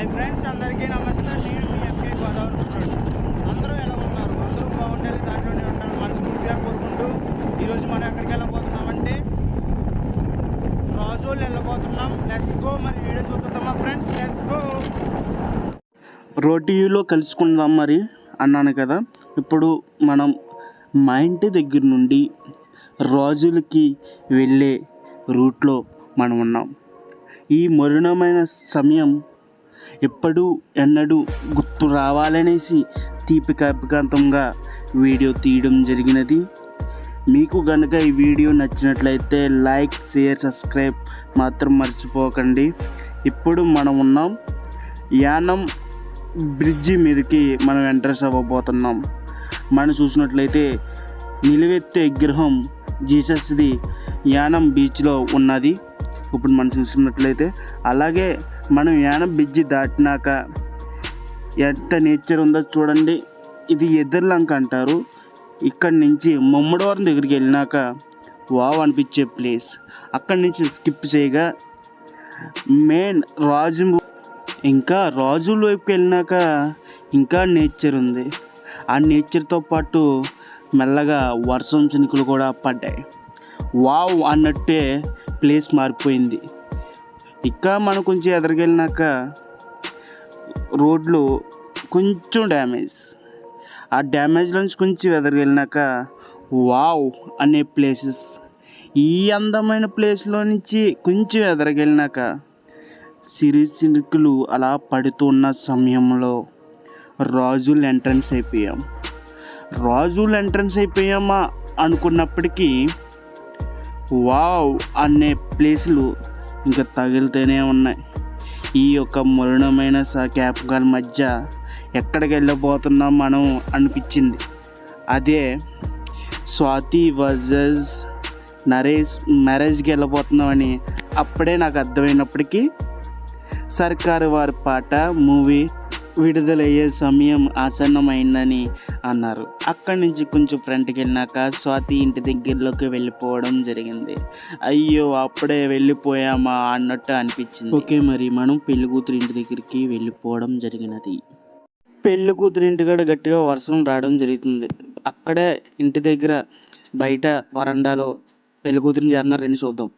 Hi friends అందరికీ నమస్తే. నేను మీ ఎంపీ గోదావరి అందరూ ఎలా ఉన్నారు? అందరూ బాగుండాలి దాంట్లోనే ఉంటాను మనస్ఫూర్తిగా కోరుకుంటూ ఈరోజు మనం ఎక్కడికి వెళ్ళబోతున్నామంటే రాజోలు వెళ్ళబోతున్నాం. లెట్స్ గో మరి వీడియో చూద్దామా ఫ్రెండ్స్. లెట్స్ గో రోటీలో కలుసుకుందాం మరి అన్నాను కదా. ఇప్పుడు మనం మా ఇంటి దగ్గర నుండి రాజులకి వెళ్ళే రూట్లో మనం ఉన్నాం. ఈ మరుణమైన సమయం ఎప్పుడు ఎన్నడూ గుర్తు రావాలనేసి తీపి కాపికాంతంగా వీడియో తీయడం జరిగినది. మీకు కనుక ఈ వీడియో నచ్చినట్లయితే లైక్ షేర్ సబ్స్క్రైబ్ మాత్రం మర్చిపోకండి. ఇప్పుడు మనం ఉన్నాం. యానం బ్రిడ్జి మీదకి మనం ఎంట్రెస్ అవ్వబోతున్నాం. మనం చూసినట్లయితే నిలువెత్తే విగ్రహం జీసస్ది యానం బీచ్లో ఉన్నది. ఇప్పుడు మనం చూసినట్లయితే అలాగే మనం యానం బ్రిడ్జి దాటినాక ఎంత నేచర్ ఉందో చూడండి. ఇది ఎదుర్లంక అంటారు. ఇక్కడి నుంచి ముమ్మడివారం దగ్గరికి వెళ్ళినాక వావ్ అనిపించే ప్లేస్. అక్కడి నుంచి స్కిప్ చేయగా మెయిన్ రాజు ఇంకా రాజుల వైపుకి వెళ్ళినాక ఇంకా నేచర్ ఉంది. ఆ నేచర్తో పాటు మెల్లగా వర్షం చినుకులు కూడా పడ్డాయి. వావ్ అన్నట్టే ప్లేస్ మారిపోయింది. ఇంకా మనం కొంచెం ఎదరికెళ్ళినాక రోడ్లు కొంచెం డ్యామేజ్. ఆ డ్యామేజ్ నుంచి కొంచెం ఎదరికెళ్ళినాక వావ్ అనే ప్లేసెస్. ఈ అందమైన ప్లేస్లో నుంచి కొంచెం ఎదరగెళ్ళినాక సిరి చినుకులు అలా పడుతున్న సమయంలో రాజులు ఎంట్రన్స్ అయిపోయాం. రాజులు ఎంట్రన్స్ అయిపోయామా అనుకున్నప్పటికీ వావ్ అనే ప్లేసులు ఇంకా తగులుతూనే ఉన్నాయి. ఈ యొక్క మరుణమైన స మధ్య ఎక్కడికి వెళ్ళబోతున్నాం మనం అనిపించింది. అదే స్వాతి వర్సెస్ నరేష్ మ్యారేజ్కి వెళ్ళబోతున్నామని అప్పుడే నాకు అర్థమైనప్పటికీ సర్కారు వారి పాట మూవీ విడుదలయ్యే సమయం ఆసన్నమైందని అన్నారు. అక్కడి నుంచి కొంచెం ఫ్రంట్కి వెళ్ళినాక స్వాతి ఇంటి దగ్గరలోకి వెళ్ళిపోవడం జరిగింది. అయ్యో అప్పుడే వెళ్ళిపోయామా అన్నట్టు అనిపించింది. ఓకే మరి మనం పెళ్ళి కూతురు ఇంటి దగ్గరికి వెళ్ళిపోవడం జరిగినది. పెళ్ళి కూతురు ఇంటికాడ గట్టిగా వర్షం రావడం జరుగుతుంది. అక్కడే ఇంటి దగ్గర బయట వరండాలో పెళ్ళి కూతురిని చేస్తున్నారు రండి చూద్దాం.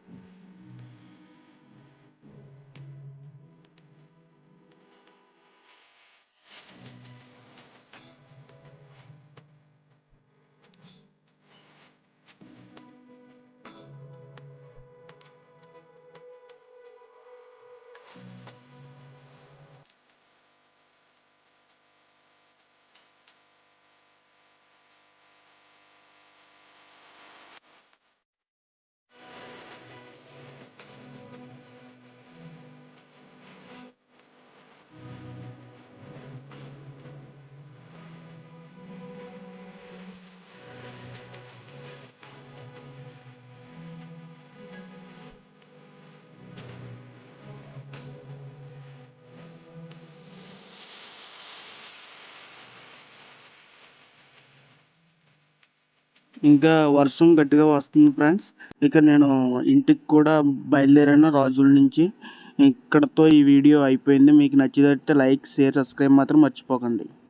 ఇంకా వర్షం గట్టిగా వస్తుంది ఫ్రెండ్స్. ఇక నేను ఇంటికి కూడా బయలుదేరాను రాజుల నుంచి. ఇక్కడతో ఈ వీడియో అయిపోయింది. మీకు నచ్చినట్లయితే లైక్ షేర్ సబ్స్క్రైబ్ మాత్రం మర్చిపోకండి.